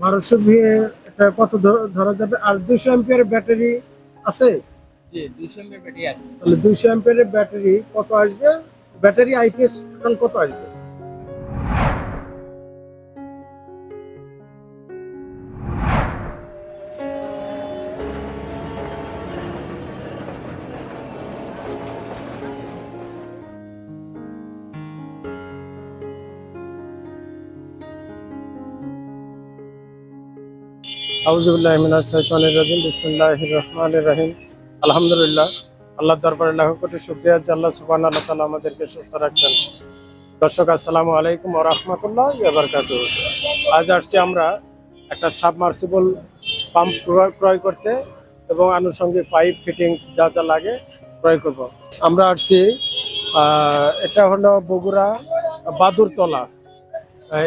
বারোশো ভিএ এটা কত ধরা যাবে? আর দুশো এম্পিয়ারের ব্যাটারি আছে? জি দুশো এমবি ব্যাটারি আছে। তাহলে এম্পিয়ারের ব্যাটারি কত আসবে? ব্যাটারি আইপিএস টোটাল কত আসবে? আউজুবিল্লাহ মিনাশ শাইতানির রাজিম, বিসমিল্লাহির রহমানির রহিম। আলহামদুলিল্লাহ আল্লাহ সুবহানাহু আমাদেরকে সুস্থ রাখছেন। দর্শক আলাইকুম আজ আসছি আমরা একটা সাবমার্সিবল পাম্প ক্রয় করতে এবং আনুষঙ্গিক পাইপ ফিটিংস যা যা লাগে ক্রয় করব। আমরা আসছি এটা হলো বগুড়া বাদুরতলা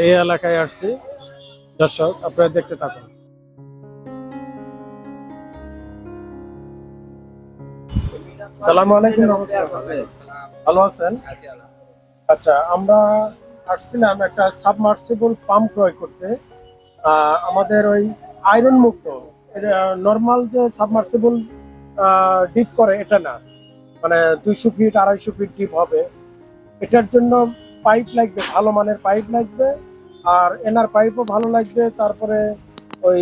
এই এলাকায় আসছি। দর্শক, আপনারা দেখতে থাকুন। সালামু আলাইকুম। ভালো আছেন? আচ্ছা আমরা আসছিলাম একটা সাবমার্সিবল পাম্প ক্রয় করতে। আমাদের ওই আয়রন মুক্ত নর্মাল যে সাবমার্সিবল ডিপ করে, এটা না। মানে দুইশো ফিট, আড়াইশো ফিট ডিপ হবে। এটার জন্য পাইপ লাগবে, ভালো মানের পাইপ লাগবে। আর এনার পাইপও ভালো লাগবে, তারপরে ওই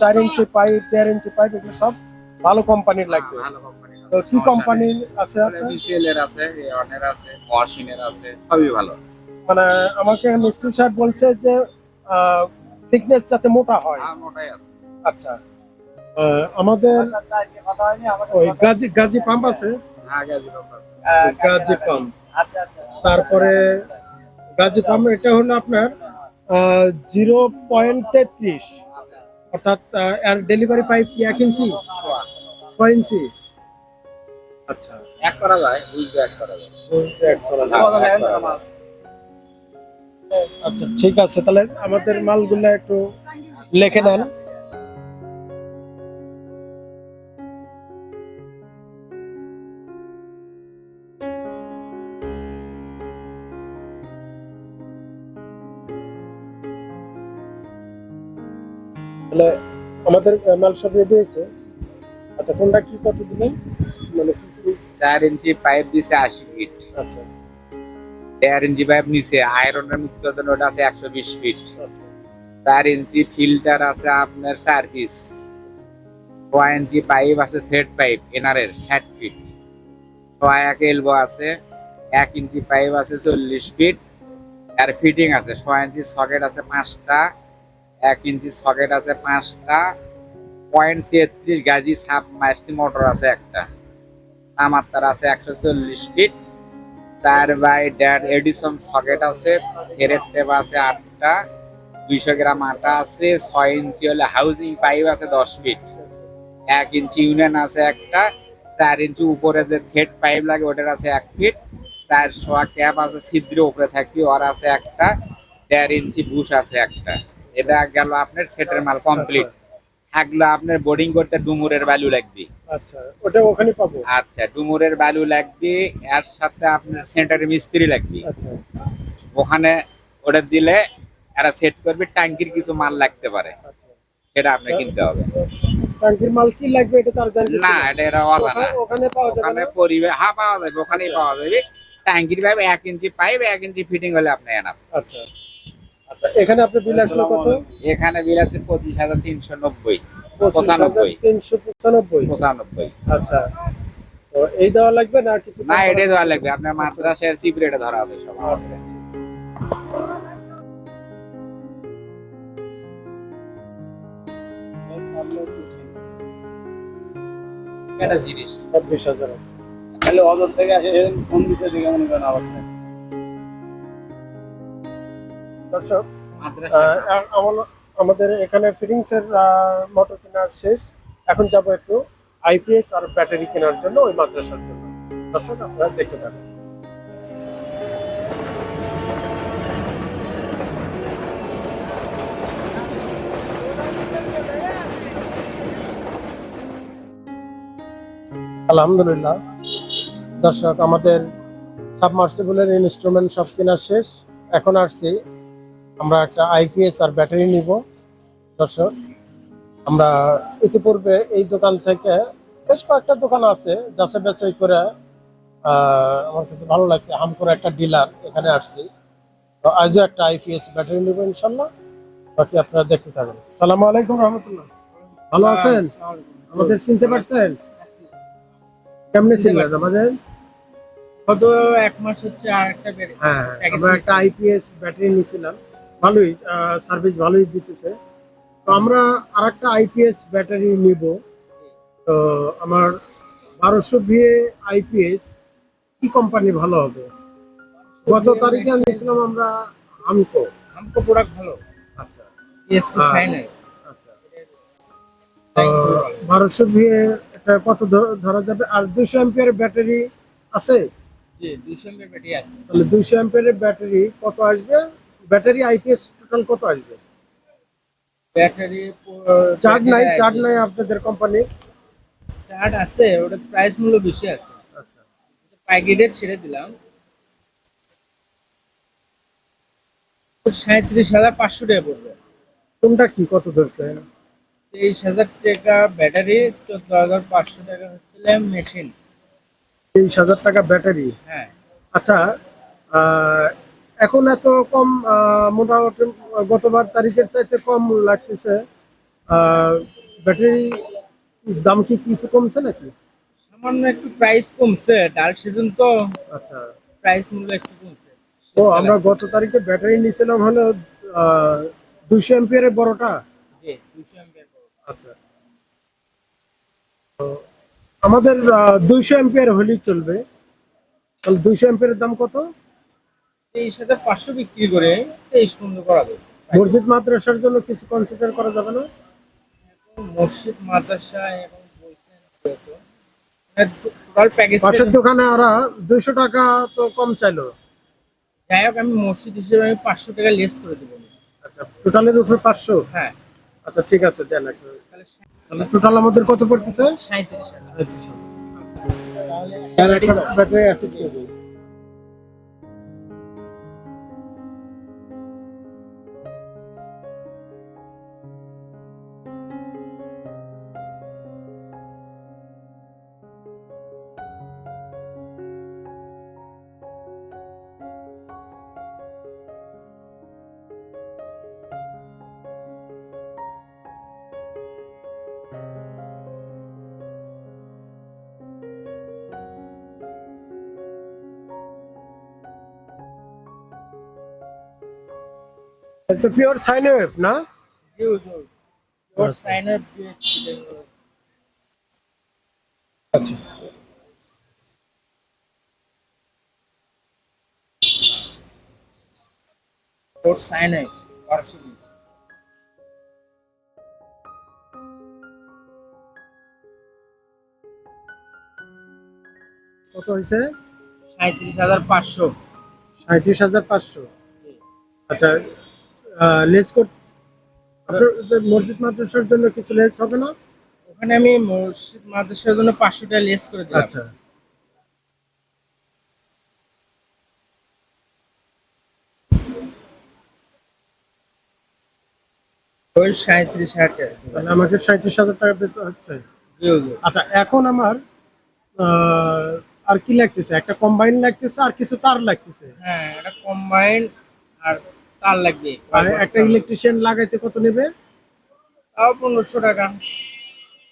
চার ইঞ্চি পাইপ, দেড় ইঞ্চি পাইপ, এগুলো সব ভালো কোম্পানির লাগবে। ভালো কোম্পানি তো কি কোম্পানির আছে? বিসিএল এর আছে এর আছে ওয়াশিনের আছে সবই ভালো। মানে আমাকে মিস্ত্রি সাহেব বলছে যে থিকনেস যাতে মোটা হয়। আর মোটাই আছে। আচ্ছা। আহ, আমাদের ওই গাজি গাজি পাম্প আছে? আগে যেরকম আছে। গাজি পাম্প তারপরে গাজি পাম্প এটা হলো আপনার জিরো পয়েন্ট তেত্রিশ। অর্থাৎ আহ, এর ডেলিভারি পাইপ কি এক ইঞ্চি। ছয় ইঞ্চি আচ্ছা। এক করা যায় বুঝতে এক করা যায়। বলতে এক করা যায়। আচ্ছা ঠিক আছে তাহলে আমাদের মালগুলো একটু লিখে নেন। তাহলে আমাদের মাল সব রেডি হয়েছে। আচ্ছা কোনটা কি কত দিলেন? মানে কি? চার ইঞ্চি পাইপ দিছে আশি ফিট। আচ্ছা। দেড় ইঞ্চি পাইপ নিচে আয়রনের মুক্ত ওটা আছে একশো বিশ ফিট। আচ্ছা। চার ইঞ্চি ফিল্টার আছে আপনার চার পিস। ছয় ইঞ্চি পাইপ আছে থ্রেড পাইপ এনারের ষাট ফিট। ছয় এক এলবো আছে এক ইঞ্চি পাইপ আছে চল্লিশ ফিট। আর ফিটিং আছে ছয় ইঞ্চি সকেট আছে পাঁচটা এক ইঞ্চি সকেট আছে পাঁচটা। পয়েন্ট তেত্রিশ গাজি সাব মাইস্টি মোটর আছে একটা। আমার তার আছে একশো চল্লিশ ফিট চার বাই দেড় এডিশন সকেট আছে থ্রেড টেপ আছে আটটা, দুইশো গ্রাম আটা আছে, ছয় ইঞ্চি হলে হাউজিং পাইপ আছে দশ ফিট এক ইঞ্চি ইউনিয়ন আছে একটা, চার ইঞ্চি উপরে যে থ্রেড পাইপ লাগে ওটার আছে এক ফিট চার শোয়া ক্যাপ আছে ছিদ্র উপরে থাকবে ওর আছে একটা, দেড় ইঞ্চি বুশ আছে একটা। এটা গেল আপনার সেটের মাল কমপ্লিট থাকল আপনার বোর্ডিং করতে ডুমুরের ভ্যালু লাগবে। আচ্ছা ওটা ওখানে পাবো? আচ্ছা ডুমুরের ভ্যালু লাগবে এর সাথে আপনার মিস্ত্রি লাগবে। আচ্ছা। ওখানে ওটা দিলে এরা সেট করবে ট্যাঙ্কির কিছু মাল লাগতে পারে। আচ্ছা। সেটা আপনি কিনতে হবে। ট্যাঙ্কির মাল কি লাগবে এটা তার জানতে না এটা এরা অজানা। ওখানে- পাওয়া যাবে ওখানে না? পরিবেশ হ্যাঁ পাওয়া যাবে ওখানেই আচ্ছা। পাওয়া যাবে। ট্যাঙ্কির পাইপ এক ইঞ্চি পাইপ এক ইঞ্চি ফিটিং হলে আপনি আচ্ছা। এখানে আপনি বিল আসলো কত? এখানে বিল আছে পঁচিশ হাজার তিনশো নব্বই পঁচানব্বই। তিনশো পঁচানব্বই। পঁচানব্বই। আচ্ছা। তো এই দেওয়া লাগবে না কিছু? না এটাই দেওয়া লাগবে। আপনার মাদ্রাসার চিপ রেটে ধরা আছে সব। আচ্ছা। এটা জিনিস। ছাব্বিশ হাজার আছে। তাহলে অদর থেকে আসে ফোন দিছে দেখে মনে করেন আবার? দর্শক আমাদের এখানে ফিটিংস এর মোটর কেনার শেষ। এখন যাব একটু আইপিএস আর ব্যাটারি কেনার জন্য ওই মাদ্রাসার জন্য। দর্শক আপনারা দেখতে থাকুন। আলহামদুলিল্লাহ। দর্শক আমাদের সাবমার্সিবলের ইনস্ট্রুমেন্ট সব কেনা শেষ। এখন আসছি আমরা একটা আইপিএস আর ব্যাটারি নিব। দর্শক আমরা ইতিপূর্বে এই দোকান থেকে বেশ কয়েকটা দোকান আছে যাচাই বাছাই করে আমার কাছে ভালো লাগছে। হাম করে একটা ডিলার এখানে আসছি। তো আজও একটা আইপিএস ব্যাটারি নেব ইনশাল্লাহ। বাকি আপনারা দেখতে থাকবেন সালাম আলাইকুম রহমতুল্লাহ। ভালো আছেন? আমাদের চিনতে পারছেন? কেমনে ছিলেন আমাদের? গত এক মাস হচ্ছে আর একটা হ্যাঁ Package আমরা একটা আইপিএস ব্যাটারি নিয়েছিলাম। ভালোই সার্ভিস ভালোই দিতেছে। তো আমরা আর একটা আইপিএস ব্যাটারি নিব। তো আমার বারোশো বিয়ে আইপিএস কি কোম্পানি ভালো হবে? গত তারিখে নিয়েছিলাম আমরা আমকো আমকো প্রোডাক্ট ভালো। আচ্ছা। আচ্ছা। বারোশো বিয়ে এটা কত ধরা যাবে? আর দুশো এম্পিয়ার ব্যাটারি আছে? জি 200 এমএর ব্যাটারি আছে। তাহলে দুইশো এম্পিয়ারের ব্যাটারি কত আসবে? ব্যাটারি আইপিএস টোটাল কত আসবে? ব্যাটারি চার্জ নাই চার্জ নাই আপনাদের কোম্পানি চার্ট আছে ওটা প্রাইস মূল্য বেশি আছে। আচ্ছা। প্যাকেটের ছেড়ে দিলাম। সাঁত্রিশ হাজার পাঁচশো টাকা পড়বে। কোনটা কি? কত ধরছেন তেইশ হাজার টাকা ব্যাটারি চোদ্দ হাজার পাঁচশো টাকা হচ্ছে মেশিন। তেইশ হাজার টাকা ব্যাটারি? হ্যাঁ। আচ্ছা এখন এত কম মোটামুটি গতবার তারিখের চাইতে কম লাগতেছে। ব্যাটারি দাম কি কিছু কমছে নাকি? সামান্য একটু প্রাইস কমছে ডাল সিজন তো আচ্ছা। প্রাইস মূল্য একটু কমছে। তো আমরা গত তারিখে ব্যাটারি নিয়েছিলাম হলো দুইশো এম্পিয়ারের বড়টা। জি দুশো এমপিয়ার আচ্ছা। তো আমাদের দুইশো এম্পিয়ার হলেই চলবে। তাহলে দুইশো এম্পিয়ারের দাম কত? তেইশ হাজার পাঁচশো বিক্রি করে তেইশ পর্যন্ত করা যাবে মসজিদ মাদ্রাসার জন্য কিছু কনসিডার করা যাবে না? মসজিদ মাদ্রাসা এখন বলছেন পাশের দোকানে ওরা দুইশো টাকা তো কম চাইলো। যাই হোক আমি মসজিদ হিসেবে আমি পাঁচশো টাকা লেস করে দেবো। আচ্ছা টোটালের উপরে পাঁচশো? হ্যাঁ। আচ্ছা ঠিক আছে দেন তাহলে টোটাল আমাদের কত পড়তেছে? সাঁত্রিশ হাজার। ব্যাটারি আছে কি এটা পিওর সাইন ওয়েভ না? আচ্ছা ওর সাইনার সরাসরি কত হয়েছে? সাঁত্রিশ হাজার পাঁচশো। সাঁত্রিশ হাজার পাঁচশো। আচ্ছা লেস কোড মসজিদ মাদ্রাসার জন্য কিছু লেস হবে না? ওখানে আমি মসজিদ মাদ্রাসার জন্য পাঁচশো টাকা লেস করে দিলাম। আচ্ছা। ওই সাঁত্রিশ হাজার। তাহলে আমাকে সাঁত্রিশ হাজার টাকা দিতে হচ্ছে। আচ্ছা এখন আমার আর কি লাগতেছে? একটা কম্বাইন লাগতেছে আর কিছু তার লাগতেছে? হ্যাঁ এটা কম্বাইন আর তার লাগবে। আর একটা ইলেকট্রিশিয়ান লাগাইতে কত নেবে? তাও পনেরোশো টাকা।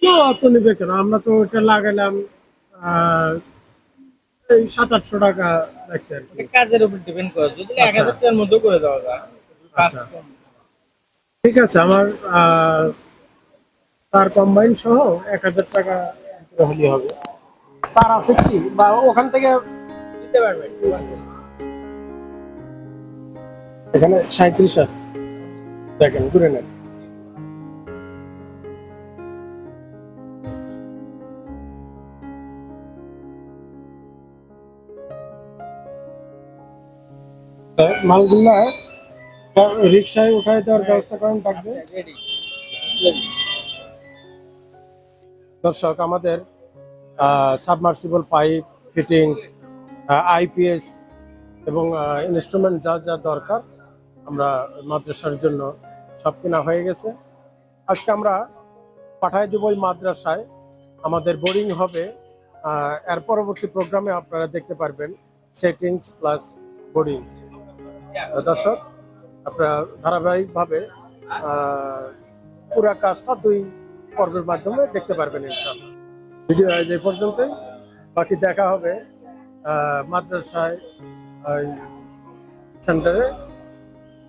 না অত নেবে কেন? আমরা তো ওটা লাগাইলাম আহ, এই সাত আটশো টাকা লাগছে আর কি। কাজের উপর ডিপেন্ড করে। যদি এক হাজার টাকার মধ্যে করে দেওয়া যায় আচ্ছা। ঠিক আছে আমার তার কম্বাইন সহ এক হাজার টাকা হলেই হবে। তার আছে কি? বা ওখান থেকে দিতে পারবেন। এখানে সাঁত্রিশ আছে। দেখেন ঘুরে নেন। মালগুলা রিক্সায় উঠায় দেওয়ার ব্যবস্থা করেন থাকবে দর্শক আমাদের সাবমার্সিবল পাইপ ফিটিংস আইপিএস এবং ইনস্ট্রুমেন্ট যা যা দরকার মাদ্রাসার জন্য সব কেনা হয়ে গেছে। আজকে আমরা পাঠায় দেব ওই মাদ্রাসায়। আমাদের বোরিং হবে। এর পরবর্তী প্রোগ্রামে আপনারা দেখতে পারবেন সেটিংস প্লাস বোর্ডিং দর্শক, আপনারা ধারাবাহিকভাবে পুরা কাজটা দুই পর্বের মাধ্যমে দেখতে পারবেন ইনশাল্লাহ ভিডিও আজ এই পর্যন্তই। বাকি দেখা হবে মাদ্রাসায় সেন্টারে